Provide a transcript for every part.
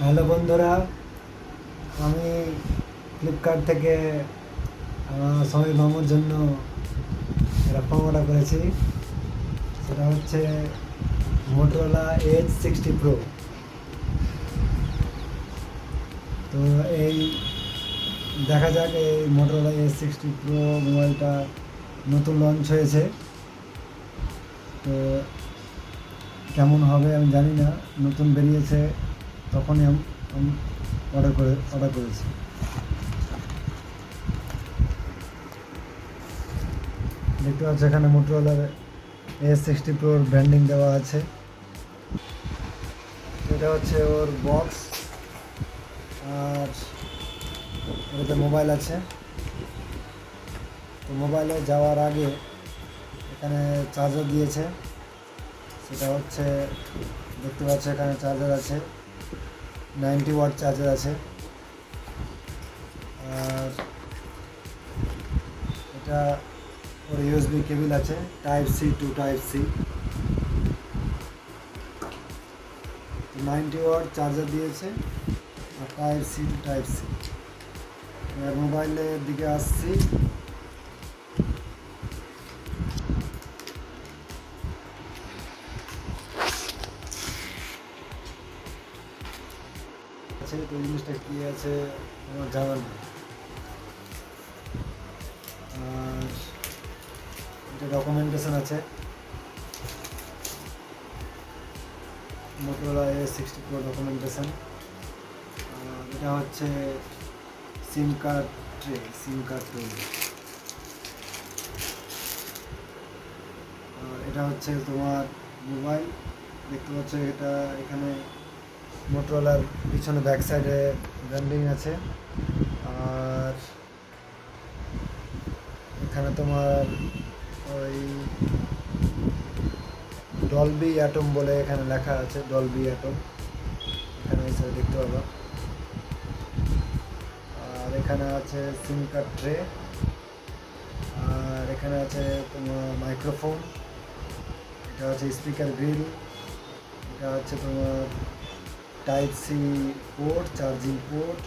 Hello বন্ধুরা, আমি Flipkart থেকে আমার সময় মামার জন্য ফোন অর্ডার করেছি। সেটা হচ্ছে মোটরোলা এইচ সিক্সটি প্রো তো এই দেখা যাক এই মোটরোলা এইচ সিক্সটি প্রো মোবাইলটা নতুন লঞ্চ হয়েছে। তো কেমন হবে আমি জানি না, নতুন বেরিয়েছে। তখনই আমি অর্ডার করে অর্ডার করেছি। দেখতে পাচ্ছ এখানে মোটরওয়ালার এস সিক্সটি প্রোর ব্র্যান্ডিং দেওয়া আছে। এটা হচ্ছে ওর বক্স আর এটাতে মোবাইল আছে। তো মোবাইলে যাওয়ার আগে এখানে চার্জার দিয়েছে। সেটা হচ্ছে, দেখতে পাচ্ছ এখানে চার্জার আছে। নাইনটি ওয়াট চার্জার আছে। আর এটা ওর ইউএসবি কেবিল আছে type C to type C ninety watt charger দিয়েছে, আর type C to type C মোবাইলের দিকে আসছি। আছে, তো জিনিসটা কী আছে, আমার জানার নেই। আর এটা ডকুমেন্টেশন আছে। Motorola A sixty pro documentation এটা হচ্ছে SIM card tray SIM card তৈরি এটা হচ্ছে তোমার মোবাইল দেখতে পাচ্ছ এটা এখানে মোটরোলার পিছনে ব্যাক সাইডে ব্র্যান্ডিং আছে। আর এখানে তোমার ওই ডলবি অ্যাটম বলে এখানে লেখা আছে ডলবি অ্যাটম এখানে এসে দেখতে পাবো। আর এখানে আছে সিম কার্ড ট্রে আর এখানে আছে তোমার মাইক্রোফোন এটা হচ্ছে স্পিকার গ্রিল এটা হচ্ছে তোমার type C port charging port.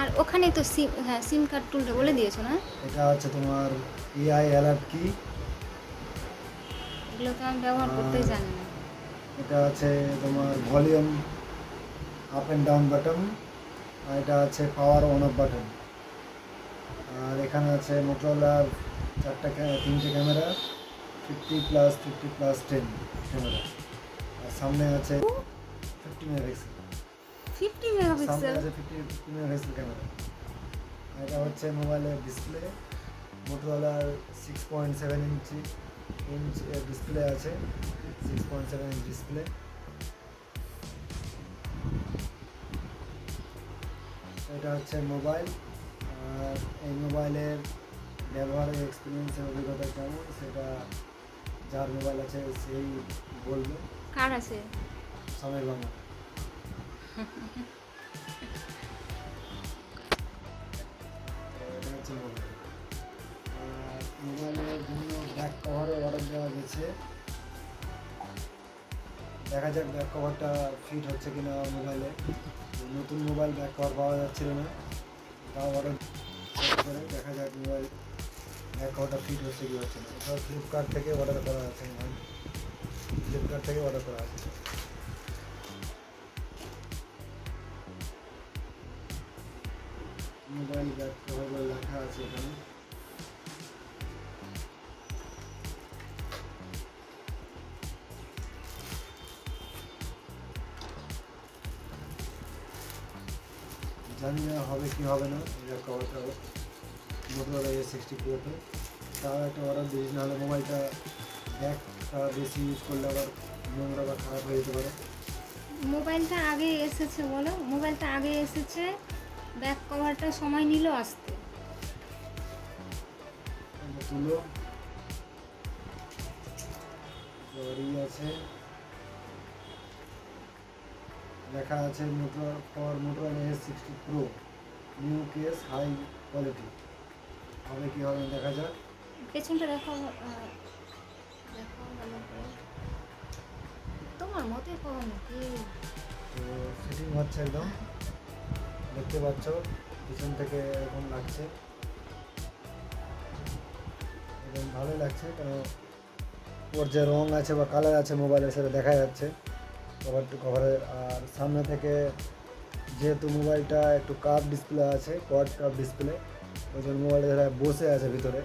আর ওখানে তো সিম হ্যাঁ সিম কার্ড টুলটা বলে দিয়েছ না? এটা হচ্ছে তোমার এআই অ্যালার্ট কি? এগুলো তো আমি ব্যবহার করতেই আর- জানি না। এটা আছে তোমার volume up and down button আর এটা আছে পাওয়ার অন অফ বাটন আর এখানে আছে মোটরোলার চারটা তিনটে camera fifty plus fifty plus ten camera. আর সামনে আছে মেগাপিক্সেল ফিফটি সামনে মেগাপিক্সেল আছে ফিফটি ফিফটি মেগাপিক্সেল ক্যামেরা এটা হচ্ছে মোবাইলের display মোটরোলার six point seven inch inch display আছে six point seven inch display এটা হচ্ছে মোবাইল আর এই মোবাইলের ব্যবহারের এক্সপিরিয়েন্সের অভিজ্ঞতা কেমন? সেটা যার মোবাইল আছে সেই বলবে। কার আছে? সময় বাংলা মোবাইলের জন্য ব্যাক কভারও অর্ডার দেওয়া গেছে দেখা যাক ব্যাক কভারটা ফিট হচ্ছে কিনা মোবাইলে নতুন মোবাইল ব্যাক কভার পাওয়া যাচ্ছিল না তাও অর্ডার করে দেখা যাক মোবাইল ব্যাক কভারটা ফিট হচ্ছে কি হচ্ছে না ফ্লিপকার্ট থেকে অর্ডার করা আছে ফ্লিপকার্ট থেকে অর্ডার করা আছে। মোবাইল কভার বলে লেখা আছে এখানে। জানি না হবে কি হবে না এটা কভারটা মোটরোলা এ সিক্সটি প্রোতে তাও একটা অর্ডার দিয়েছি, নাহলে মোবাইলটা ব্যাকটা বেশি ইউজ করলে আবার নোংরা বা খারাপ হয়ে যেতে পারে। মোবাইলটা আগে এসেছে বলো, মোবাইলটা আগে এসেছে ব্যাক কভারটা সময় নিল আসতে। তুলো। আছে। লেখা আছে motor for motor S sixty pro new case high quality হবে কি হবে দেখা যাক। পেছনটা দেখো তোমার মতে করো নাকি? তো ফিটিং হচ্ছে একদম। দেখতে পাচ্ছ, পিছন থেকে এরকম লাগছে। একদম ভালোই লাগছে, কেন ওর যে রং আছে বা কালার আছে মোবাইলে সেটা দেখা যাচ্ছে। কভার টু কভারে আর সামনে থেকে যেহেতু মোবাইলটা একটু কাপ ডিসপ্লে আছে কোয়াড কাপ ডিসপ্লে ওই জন্য মোবাইলটা বসে আছে ভিতরে।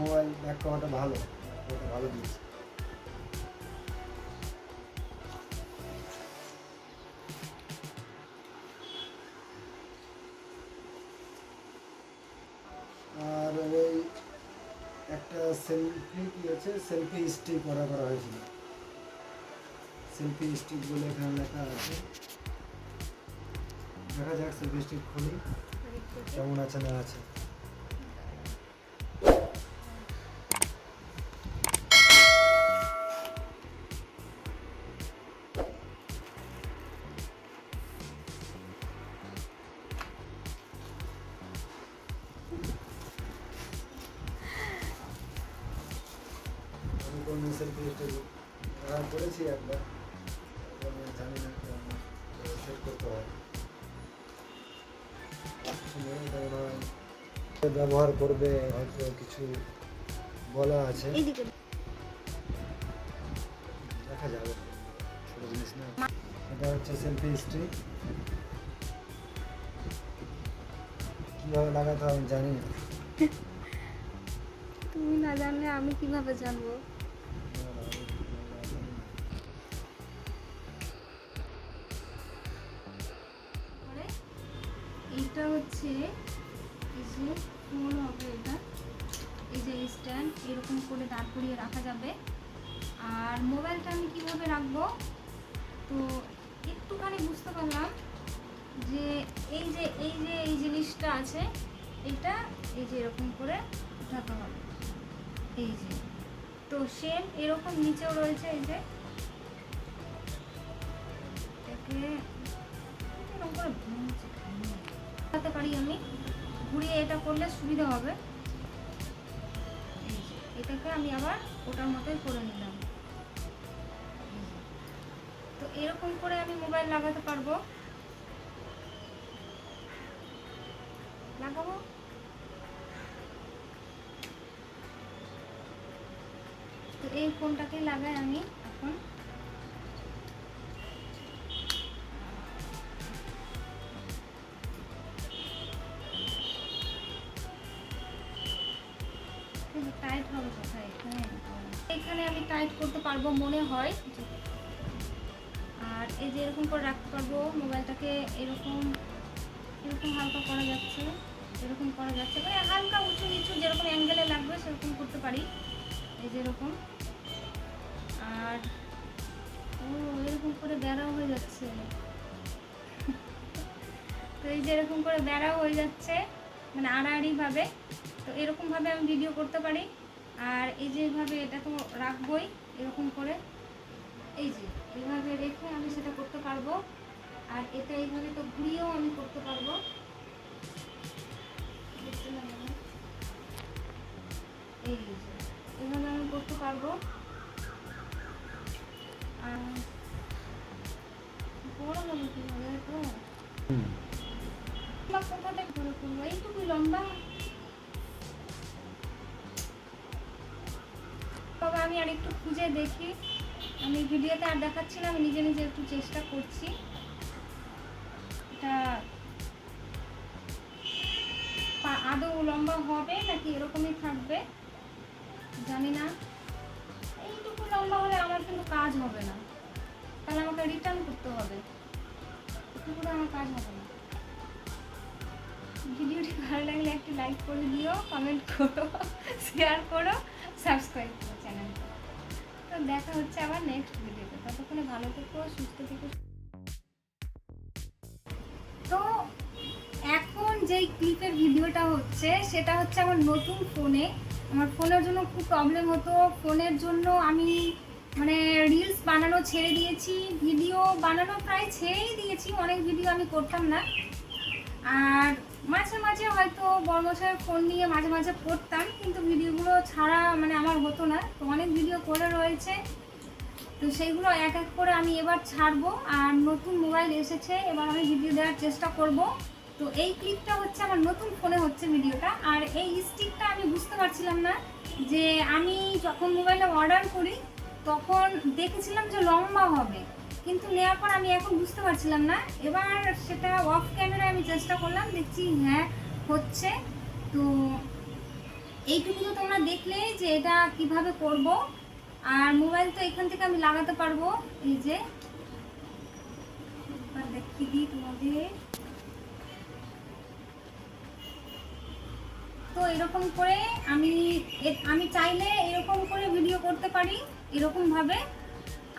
মোবাইল ব্যাক কভারটা ভালো ভালো দিয়েছে। আছে সেলফি স্টিক অর্ডার করা হয়েছিল। সেলফি স্টিক বলে এখানে লেখা আছে। দেখা যাক সেলফি স্টিক খুলি। কেমন আছে না আছে। আমি কোন সেলফি করেছি একবার। জানি না সেট করতে হয় ব্যবহার করবে হয়তো কিছু বলা আছে। দেখা যাবে ছোট জিনিস না। এটা হচ্ছে সেলফি স্টিক কীভাবে লাগাতে হবে আমি জানি না। তুমি না জানলে আমি কীভাবে জানব? এইটা হচ্ছে এই যে ফোন হবে এটা। এই যে স্ট্যান্ড, এরকম করে দাঁড় করিয়ে রাখা যাবে। আর মোবাইলটা আমি কীভাবে রাখব? তো একটুখানি বুঝতে পারলাম যে এই যে এই যে, এই জিনিসটা আছে, এটা এই যে এরকম করে উঠাতে হবে। এই যে। তো সেম এরকম নিচেও রয়েছে এই যে। এটাকে এরকম করে পারি আমি। ঘুরিয়ে এটা করলে সুবিধা হবে। এটাকে আমি আবার ওটার মতোই করে নিলাম। তো এরকম করে আমি মোবাইল লাগাতে পারব। লাগাবো? তো এই ফোনটাকে লাগাই আমি এখন। পারব মনে হয়। আর এই যে এরকম করে রাখতে পারব, মোবাইলটাকে এরকম এরকম হালকা করা যাচ্ছে, এরকম করা যাচ্ছে। মানে হালকা উঁচু নিচু যেরকম অ্যাঙ্গেলে লাগবে, সেরকম করতে পারি। এই যে এরকম। আর, ও, এরকম করে বেড়াও হয়ে যাচ্ছে। তো এই যে এরকম করে বেড়াও হয়ে যাচ্ছে মানে আড়াআড়িভাবে তো এরকমভাবে আমি ভিডিও করতে পারি। আর এই যেভাবে এটা তো রাখবই। এরকম করে। এই যে এইভাবে রেখে আমি সেটা করতে পারব। আর এটা এইভাবে তো ঘুরিয়েও আমি করতে পারব? এই যে এইভাবে আমি করতে পারব। আর বড় কীভাবে তো কোথা থেকে করে করব? এইটুকু লম্বা। তবে আমি আর একটু খুঁজে দেখি, আমি ভিডিওতে আর দেখাচ্ছি না আমি নিজে নিজে একটু চেষ্টা করছি। এটা আদৌ লম্বা হবে নাকি এরকমই থাকবে? জানি না। এইটুকু লম্বা হলে আমার কিন্তু কাজ হবে না। তাহলে আমাকে রিটার্ন করতে হবে। এটুকু আমার কাজ হবে না। ভিডিওটি ভালো লাগলে একটি লাইক করে দিও কমেন্ট করো শেয়ার করো সাবস্ক্রাইব করো চ্যানেলটা তো দেখা হচ্ছে আবার নেক্সট ভিডিওতে ততক্ষণে ভালো থেকো, সুস্থ থেকো। তো এখন যেই ক্লিপের ভিডিওটা হচ্ছে, সেটা হচ্ছে আমার নতুন ফোনে আমার ফোনের জন্য খুব প্রবলেম হতো। ফোনের জন্য আমি মানে রিলস বানানো ছেড়ে দিয়েছি। ভিডিও বানানো প্রায় ছেড়েই দিয়েছি। অনেক ভিডিও আমি করতাম না। আর মাঝে মাঝে হয়তো বর্মশাইয়ের ফোন নিয়ে মাঝে মাঝে করতাম কিন্তু ভিডিওগুলো ছাড়া মানে আমার হতো না। তো অনেক ভিডিও করে রয়েছে। তো সেইগুলো এক এক করে আমি এবার ছাড়বো, আর নতুন মোবাইল এসেছে, এবার আমি ভিডিও দেওয়ার চেষ্টা করব। তো এই ক্লিপটা হচ্ছে আমার নতুন ফোনে হচ্ছে ভিডিওটা আর এই স্টিকটা আমি বুঝতে পারছিলাম না যে আমি যখন মোবাইলটা অর্ডার করি, তখন দেখেছিলাম যে লম্বা হবে। কিন্তু নেওয়ার পর আমি এখন বুঝতে পারছিলাম না। এবার সেটা অফ ক্যামেরায় আমি চেষ্টা করলাম, দেখছি হ্যাঁ হচ্ছে। তো এইটুকু তো তোমরা দেখলে যে এটা কীভাবে করব। আর মোবাইল তো এখান থেকে আমি লাগাতে পারব, এই যে। দিই তোমাদের। তো এরকম করে আমি আমি চাইলে এরকম করে ভিডিও করতে পারি এরকম ভাবে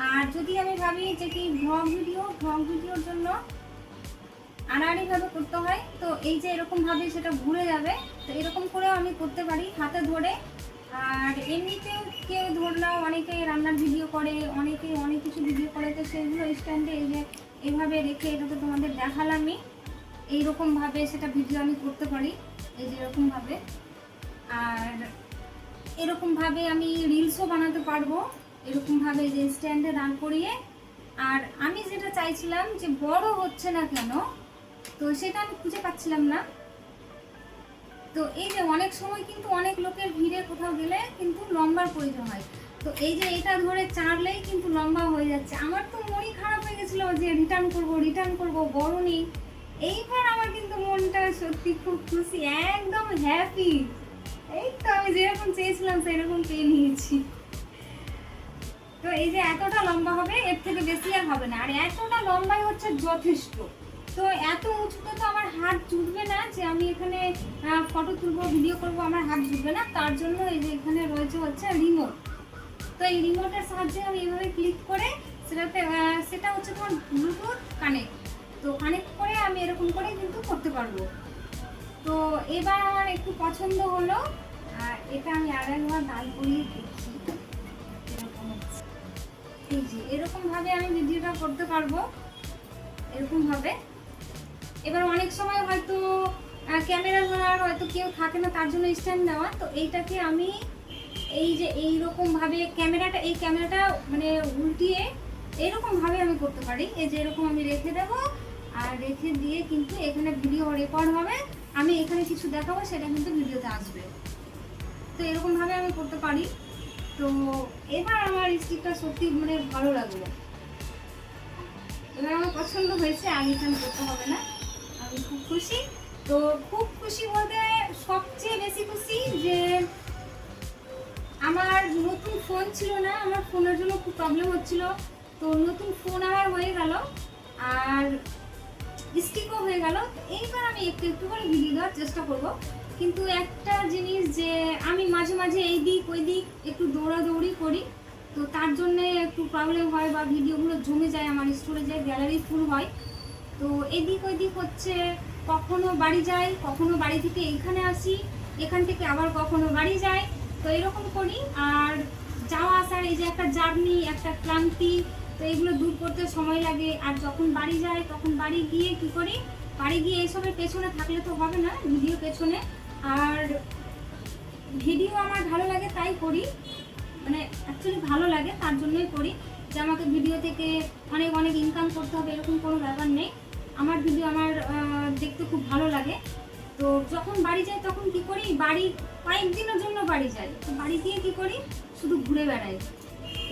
আর যদি আমি ভাবি যে কি ভ্লগ ভিডিও ভ্লগ ভিডিওর জন্য আড়াআড়ি ভাবে করতে হয়, তো এই যে এরকম ভাবে সেটা ঘুরে যাবে, তো এরকম করেও আমি করতে পারি হাতে ধরে। আর এমনিতেও কেউ ধরলাম, অনেকে রান্নার ভিডিও করে, অনেকে অনেক কিছু ভিডিও করে, তো সেগুলো স্ট্যান্ডে এই যে এভাবে রেখে এটা তো তোমাদের দেখালামই। এইরকম ভাবে সেটা ভিডিও আমি করতে পারি, এই যে এরকম ভাবে। আর এরকম ভাবে আমি রিলসও বানাতে পারব। এরকম ভাবে যে স্ট্যান্ডে দাঁড় করিয়ে, আর আমি যেটা চাইছিলাম যে বড় হচ্ছে না কেন, তো সেটা আমি খুঁজে পাচ্ছিলাম না। তো এই যে অনেক সময় কিন্তু অনেক লোকের ভিড়ে কোথাও গেলে কিন্তু লম্বার প্রয়োজন হয়। তো এই যে এটা ধরে চাড়লেই কিন্তু লম্বা হয়ে যাচ্ছে। আমার তো মনই খারাপ হয়ে গেছিল যে রিটার্ন করব রিটার্ন করব, বড় নেই। এইবার আমার কিন্তু মনটা সত্যি খুব খুশি, একদম হ্যাপি এই তো আমি যেরকম চেয়েছিলাম সেরকম পেয়ে নিয়েছি। তো এই যে এতটা লম্বা হবে, এর থেকে বেশি আর হবে না। আর এতটা লম্বাই হচ্ছে যথেষ্ট। তো এত উঁচুতে তো আমার হাত জুটবে না যে আমি এখানে ফটো তুলবো ভিডিও করব, আমার হাত জুটবে না। তার জন্য এই যে এখানে রয়েছে হচ্ছে রিমোট তো এই রিমোটের সাহায্যে আমি এভাবে ক্লিক করে সেটাতে সেটা হচ্ছে তোমার ব্লুটুথ কানেক্ট তো কানেক্ট করে আমি এরকম করে কিন্তু করতে পারব। তো এবার আমার একটু পছন্দ হলো। আর এটা আমি আর একবার দাল করিয়ে দেখি। এই যে এরকম ভাবে আমি ভিডিওটা করতে পারব। এরকম ভাবে এবার অনেক সময় হয়তো ক্যামেরা ধরার হয়তো কেউ থাকে না, তার জন্য স্ট্যান্ড নেওয়া। তো এইটাকে আমি এই যে এই রকম ভাবে ক্যামেরাটা, এই ক্যামেরাটা মানে উল্টিয়ে এরকম ভাবে আমি করতে পারি। এই যে এরকম আমি রেখে দেবো, আর রেখে দিয়ে কিন্তু এখানে ভিডিও রেকর্ড হবে। আমি এখানে কিছু দেখাবো, সেটা কিন্তু ভিডিওতে আসবে। তো এরকম ভাবে আমি করতে পারি। তো এবার আমার স্টিকটা সত্যি মানে ভালো লাগল। এবার আমার পছন্দ হয়েছে, আর রিটার্ন করতে হবে না। আমি খুব খুশি। তো খুব খুশি বলতে সবচেয়ে বেশি খুশি যে আমার নতুন ফোন ছিল না, আমার ফোনের জন্য খুব প্রবলেম হচ্ছিল। তো নতুন ফোন আমার হয়ে গেল, আর স্টিকও হয়ে গেল। এইবার আমি একটু একটু করে ভিডিও দেওয়ার চেষ্টা করব। কিন্তু একটা জিনিস যে আমি মাঝে মাঝে এই দিক ওই দিক একটু দৌড়াদৌড়ি করি, তো তার জন্যে একটু প্রবলেম হয় বা ভিডিওগুলো জমে যায়, আমার স্টোরেজে গ্যালারি ফুল হয়। তো এদিক ওই দিক হচ্ছে কখনো বাড়ি যাই, কখনো বাড়ি থেকে এখানে আসি, এখান থেকে আবার কখনো বাড়ি যাই, তো এরকম করি। আর যাওয়া আসার এই যে একটা জার্নি একটা ক্লান্তি, তো এগুলো দূর করতে সময় লাগে। আর যখন বাড়ি যাই, তখন বাড়ি গিয়ে কি করি? বাড়ি গিয়ে এসবের পেছনে থাকলে তো হবে না ভিডিও পেছনে। আর ভিডিও আমার ভালো লাগে, তাই করি। মানে অ্যাকচুয়ালি ভালো লাগে, তার জন্যই করি। যে আমাকে ভিডিও থেকে অনেক অনেক ইনকাম করতে হবে, এরকম কোনো ব্যাপার নেই। আমার ভিডিও আমার দেখতে খুব ভালো লাগে। তো যখন বাড়ি যাই, তখন কি করি? বাড়ি কয়েকদিনের জন্য বাড়ি যাই। তো বাড়ি গিয়ে কি করি? শুধু ঘুরে বেড়াই।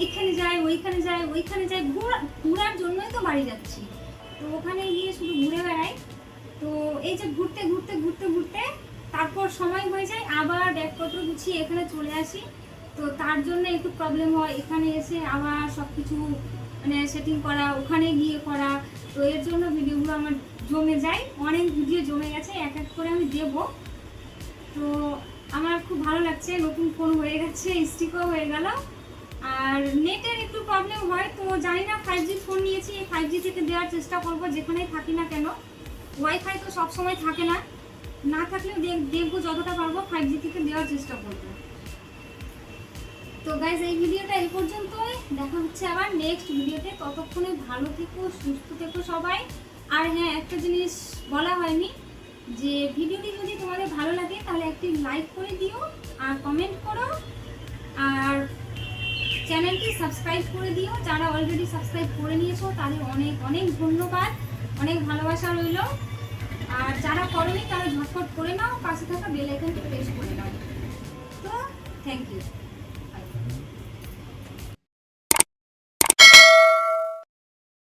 এখানে যাই, ওইখানে যাই ওইখানে যাই, ঘোরা, ঘোরার জন্যই তো বাড়ি যাচ্ছি। তো ওখানে গিয়ে শুধু ঘুরে বেড়াই। তো এই যে ঘুরতে ঘুরতে ঘুরতে ঘুরতে তারপর সময় হয়ে যায়, আবার ব্যাগপত্র গুছিয়ে এখানে চলে আসি। তো তার জন্য একটু প্রবলেম হয়, এখানে এসে আবার সব কিছু মানে সেটিং করা, ওখানে গিয়ে করা। তো এর জন্য ভিডিওগুলো আমার জমে যায়, অনেক ভিডিও জমে গেছে, এক এক করে আমি দেব। তো আমার খুব ভালো লাগছে, নতুন ফোন হয়ে গেছে স্টিকও হয়ে গেল। আর নেটের একটু প্রবলেম হয়, তো জানি না ফাইভ জি ফোন নিয়েছি ফাইভ জি থেকে দেওয়ার চেষ্টা করব, যেখানেই থাকি না কেন। ওয়াইফাই তো সব সময় থাকে না। না থাকলেও দেখব যতটা পারব ফাইভ জি থেকে দেওয়ার চেষ্টা করব। তো গাইজ এই ভিডিওটা এই পর্যন্তই। দেখা হচ্ছে আবার নেক্সট ভিডিওতে। ততক্ষণে ভালো থেকো, সুস্থ থেকো সবাই। আর হ্যাঁ একটা জিনিস বলা হয়নি, যে ভিডিওটি যদি তোমাদের ভালো লাগে, তাহলে একটি লাইক করে দিও আর কমেন্ট করো। আর চ্যানেলটি সাবস্ক্রাইব করে দিও। যারা অলরেডি সাবস্ক্রাইব করে নিয়েছো, তাদের অনেক অনেক ধন্যবাদ। অনেক ভালোবাসা রইল। আর যারা করনি, তারা ঝটপট করে নাও, পাশে থাকা বেল আইকনটি প্রেস করে নাও। তো থ্যাংক ইউ